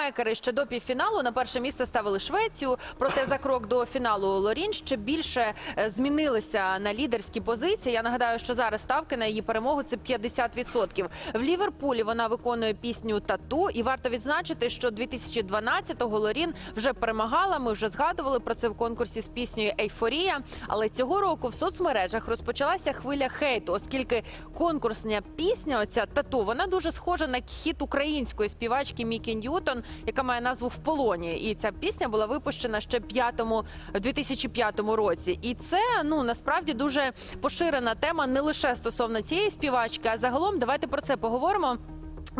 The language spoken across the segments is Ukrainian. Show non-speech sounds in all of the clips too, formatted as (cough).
букмекери ще до півфіналу на перше місце ставили Швецію. Проте за крок до фіналу Лорін ще більше е, змінилися на лідерські позиції. Я нагадаю, що зараз ставки на її перемогу це 50%. В Ліверпулі вона виконує пісню Тату. І варто відзначити, що 2012-го Лорін вже перемагала. Ми вже згадували про це в конкурсі з піснею Ейфорія. Але цього року в соцмережах розпочалася хвиля хейту, оскільки конкурсна пісня, оця тату, вона дуже схожа на хіт української співачки Мікі Ньютон, яка має назву в полоні. І ця пісня була випущена ще п'ятому в 2005 році. І це ну насправді дуже поширена тема не лише стосовно цієї співачки, а загалом давайте про це поговоримо.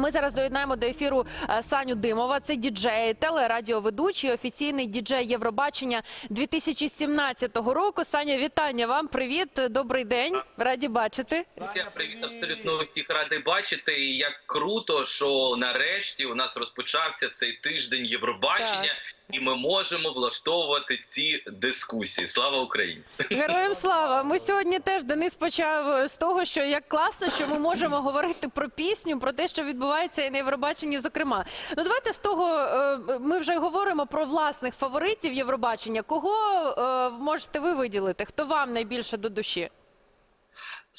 Ми зараз доєднаємо до ефіру е, Саню Димова. Це діджей, телерадіоведучий, офіційний діджей Євробачення 2017 року. Саня, вітання вам. Привіт, добрий день. Раді бачити. Саня, привіт абсолютно усіх радий бачити. І як круто, що нарешті у нас розпочався цей тиждень Євробачення, і ми можемо влаштовувати ці дискусії. Слава Україні! Героям слава. Ми сьогодні теж Денис почав з того, що як класно, що ми можемо (laughs) говорити про пісню, про те, що відбувається і на Євробаченні. Зокрема, ну давайте з того е, ми вже говоримо про власних фаворитів Євробачення. Кого е, можете ви виділити? Хто вам найбільше до душі?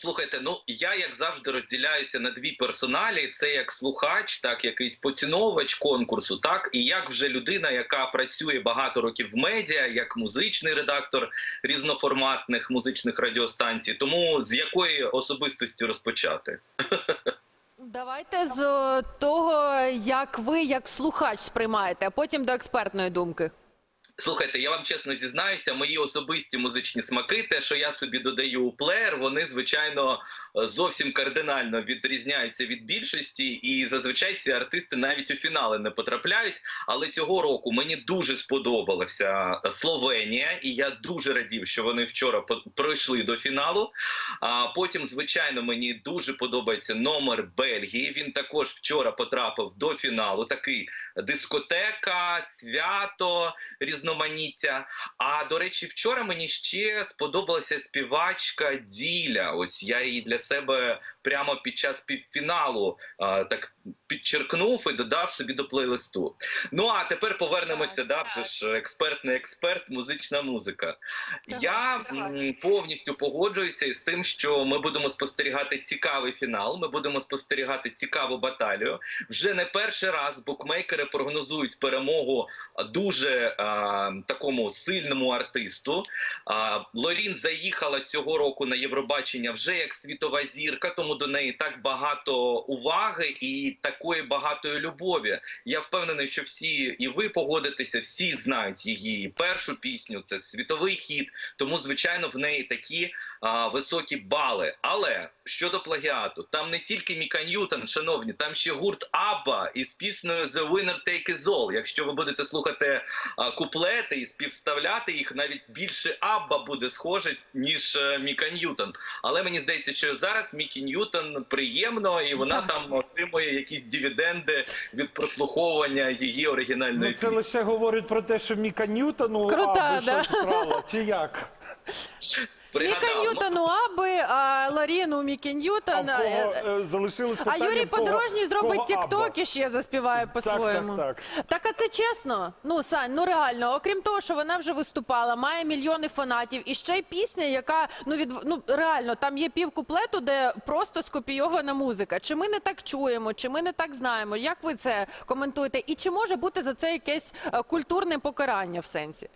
Слухайте, ну я як завжди розділяюся на дві персоналі: це як слухач, так якийсь поціновувач конкурсу, так і як вже людина, яка працює багато років в медіа, як музичний редактор різноформатних музичних радіостанцій. Тому з якої особистості розпочати? Давайте з того, як ви як слухач сприймаєте, а потім до експертної думки. Слухайте, я вам чесно зізнаюся, мої особисті музичні смаки, те, що я собі додаю у плеєр, вони звичайно зовсім кардинально відрізняються від більшості, і зазвичай ці артисти навіть у фінали не потрапляють. Але цього року мені дуже сподобалася Словенія, і я дуже радів, що вони вчора пройшли до фіналу. А потім, звичайно, мені дуже подобається номер Бельгії. Він також вчора потрапив до фіналу. Такий дискотека, свято, різноманіття. А до речі, вчора мені ще сподобалася співачка Діля. Ось я її для себе прямо під час півфіналу а, так підчеркнув і додав собі до плейлисту. Ну а тепер повернемося да, вже ж експертний експерт, музична музика. Так, Я давай. повністю погоджуюся із тим, що ми будемо спостерігати цікавий фінал. Ми будемо спостерігати цікаву баталію. Вже не перший раз букмекери прогнозують перемогу дуже а, такому сильному артисту. Лорін заїхала цього року на Євробачення вже як світова зірка, тому до неї так багато уваги і такої багатої любові. Я впевнений, що всі і ви погодитеся, всі знають її першу пісню. Це світовий хіт. Тому, звичайно, в неї такі високі бали. Але щодо плагіату, там не тільки Міка Ньютон, шановні, там ще гурт Абба із піснею The Winner Take Is All. Якщо ви будете слухати а, куплети і співставляти їх, навіть більше Абба буде схоже, ніж е, Міка Ньютон. Але мені здається, що зараз Мікі Ньютон приємно, і вона Так. там отримує якісь дивіденди від прослуховування її оригінальної Ну, це пісні. лише говорить про те, що Міка Ньютону Крута, аби да. щось брала, чи як? (laughs) Міка. Ну, Ньютон у Аби, а Лорін у Мікі А в кого е, залишилось А питання, Юрій в кого- Подорожній в зробить кого Абба? тікток і ще заспіває по-своєму. Так, так, Так, а це чесно. Ну, Сань, ну реально, окрім того, що вона вже виступала, має мільйони фанатів, і ще й пісня, яка ну від ну реально там є пів куплету, де просто скопійована музика. Чи ми не так чуємо, чи ми не так знаємо? Як ви це коментуєте? І чи може бути за це якесь е, культурне покарання в сенсі?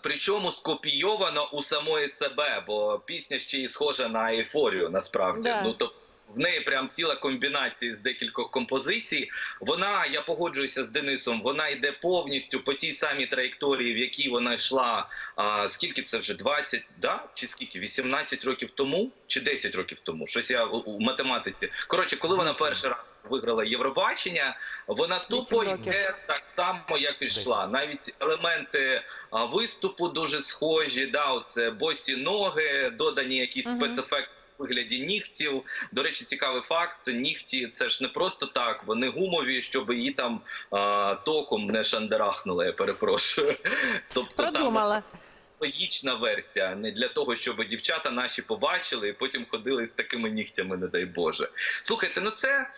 Причому скопійовано у самої себе, бо пісня ще й схожа на ейфорію, насправді. Да. Ну то в неї прям ціла комбінація з декількох композицій. Вона, я погоджуюся з Денисом, вона йде повністю по тій самій траєкторії, в якій вона йшла. А, скільки це вже 20, да? Чи скільки? 18 років тому, чи 10 років тому? Щось я у, у математиці. Коротше, коли вона перший раз виграла Євробачення, вона тупо йде так само, як і йшла. Навіть елементи а, виступу дуже схожі. Да, оце босі ноги, додані якісь Мгм. спецефекти. Вигляді нігтів. До речі, цікавий факт: нігті це ж не просто так, вони гумові, щоб її там а, током не шандерахнули. Я перепрошую. (laughs) Тобто Продумала. там логічна версія, не для того, щоб дівчата наші побачили і потім ходили з такими нігтями, не дай Боже. Слухайте, ну це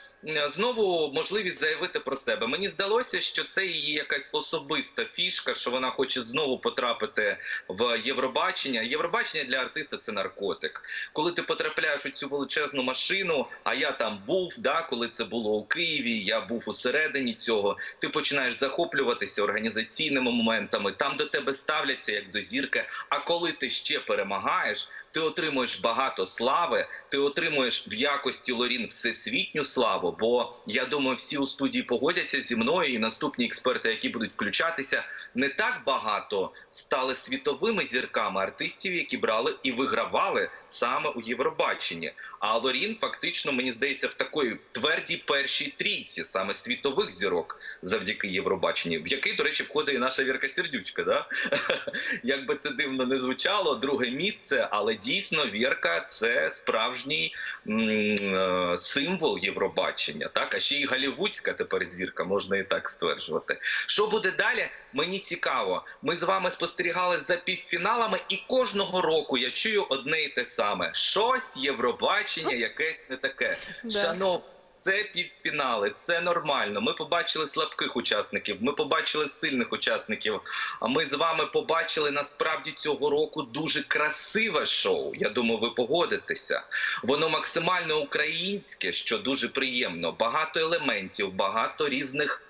знову можливість заявити про себе. Мені здалося, що це її якась особиста фішка, що вона хоче знову потрапити в Євробачення. Євробачення для артиста це наркотик. Коли ти потрапляєш у цю величезну машину, а я там був, да, коли це було у Києві, я був усередині цього. Ти починаєш захоплюватися організаційними моментами. Там до тебе ставляться як до зірки. А коли ти ще перемагаєш, ти отримуєш багато слави, ти отримуєш в якості Лорін всесвітню славу. Бо я думаю, всі у студії погодяться зі мною, і наступні експерти, які будуть включатися, не так багато стали світовими зірками артистів, які брали і вигравали саме у Євробаченні. А Лорін фактично мені здається в такої твердій першій трійці саме світових зірок завдяки Євробаченню, в який, до речі, входить і наша Вірка Сердючка. Да? (laughs) Як це дивно не звучало, друге місце, але дійсно Вірка це справжній е, символ Євробачення. Так, а ще й голівудська тепер зірка, можна і так стверджувати. Що буде далі? Мені цікаво. Ми з вами спостерігали за півфіналами, і кожного року я чую одне і те саме: щось Євробачення, якесь не таке. Шановні, це підпінали, це нормально. Ми побачили слабких учасників, ми побачили сильних учасників. А ми з вами побачили насправді цього року дуже красиве шоу. Я думаю, ви погодитеся. Воно максимально українське, що дуже приємно. Багато елементів, багато різних.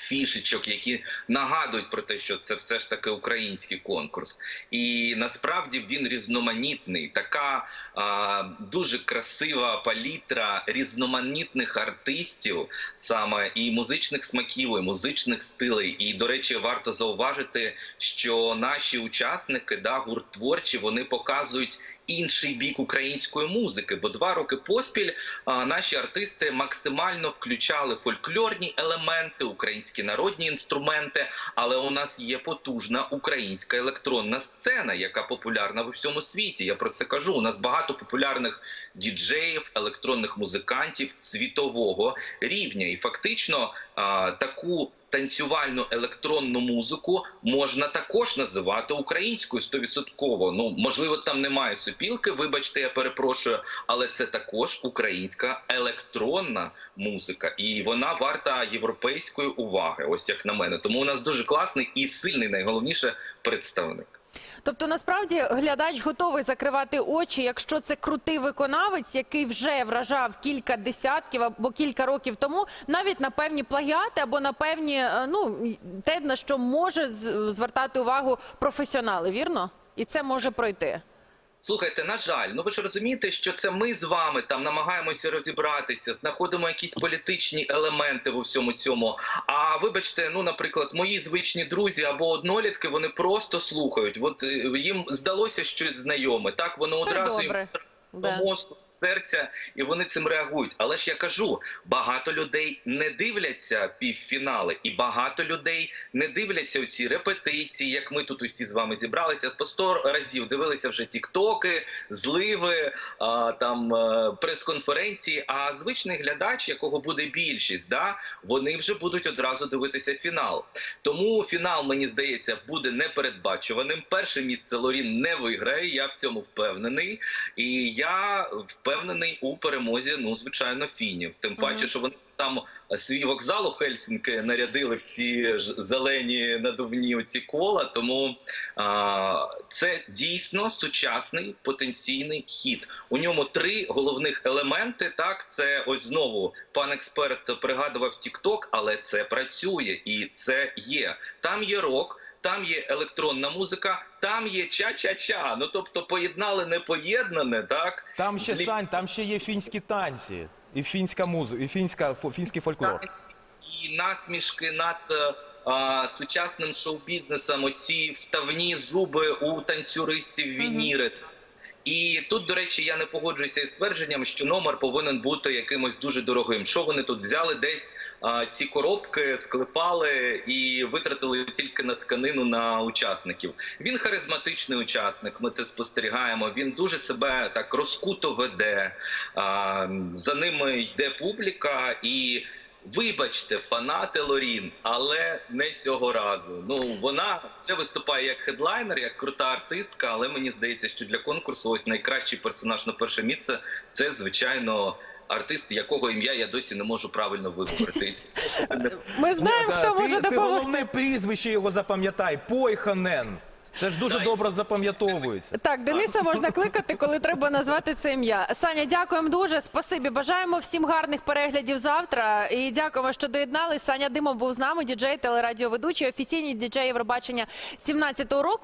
Фішечок, які нагадують про те, що це все ж таки український конкурс, і насправді він різноманітний. Така а, дуже красива палітра різноманітних артистів, саме і музичних смаків, і музичних стилей. І до речі, варто зауважити, що наші учасники, да, гурт творчі, вони показують. Інший бік української музики, бо два роки поспіль наші артисти максимально включали фольклорні елементи, українські народні інструменти. Але у нас є потужна українська електронна сцена, яка популярна в усьому світі. Я про це кажу. У нас багато популярних діджеїв, електронних музикантів світового рівня, і фактично таку. Танцювальну електронну музику можна також називати українською стовідсотково. Ну можливо, там немає супілки. Вибачте, я перепрошую, але це також українська електронна музика, і вона варта європейської уваги. Ось як на мене. Тому у нас дуже класний і сильний, найголовніше представник. Тобто, насправді глядач готовий закривати очі, якщо це крутий виконавець, який вже вражав кілька десятків або кілька років тому, навіть на певні плагіати або на певні е, ну те, на що може звертати увагу професіонали, вірно? І це може пройти. Слухайте, на жаль, ну ви ж розумієте, що це ми з вами там намагаємося розібратися, знаходимо якісь політичні елементи в усьому цьому. А вибачте, ну, наприклад, мої звичні друзі або однолітки, вони просто слухають. От е, їм здалося щось знайоме. Так воно одразу їм мозку, серця, і вони цим реагують. Але ж я кажу, багато людей не дивляться півфінали, і багато людей не дивляться у ці репетиції, як ми тут усі з вами зібралися. По 100 разів дивилися вже тіктоки, зливи, там е, прес-конференції. А звичний глядач, якого буде більшість, да, вони вже будуть одразу дивитися фінал. Тому фінал, мені здається, буде непередбачуваним. Перше місце Лорін не виграє. Я в цьому впевнений. І я впевнений у перемозі, ну звичайно, фінів. Тим паче, що вони там свій вокзал у Хельсінки нарядили в ці ж зелені надувні оці кола. Тому а, це дійсно сучасний потенційний хід. У ньому три головних елементи. Так, це ось знову пан експерт пригадував TikTok, але це працює і це є. Там є рок. Там є електронна музика, там є ча-ча-ча. Ну тобто поєднали непоєднане, так Там ще Злі- Сань, там ще є фінські танці, і фінська музика, і фінська фінський фольклор. і насмішки над е, а, сучасним шоу-бізнесом, оці вставні зуби у танцюристів вініри. І тут, до речі, я не погоджуюся із твердженням, що номер повинен бути якимось дуже дорогим. Що вони тут взяли десь а, ці коробки, склепали і витратили тільки на тканину на учасників. Він харизматичний учасник. Ми це спостерігаємо. Він дуже себе так розкуто веде. А, за ними йде публіка і. Вибачте, фанати Лорін, але не цього разу. Ну вона ще виступає як хедлайнер, як крута артистка. Але мені здається, що для конкурсу ось найкращий персонаж на перше місце це звичайно артист, якого ім'я я досі не можу правильно виговорити. Ми знаємо, хто може ти, ти допомогти. головне прізвище його запам'ятай. Пойханен. Це ж дуже добре запам'ятовується. Так, Дениса можна кликати, коли треба назвати це ім'я. Саня, дякуємо дуже. Спасибі. Бажаємо всім гарних переглядів завтра. І дякуємо, що доєднались. Саня Димов був з нами, діджей, телерадіоведучий, офіційний діджей Євробачення 17-го року.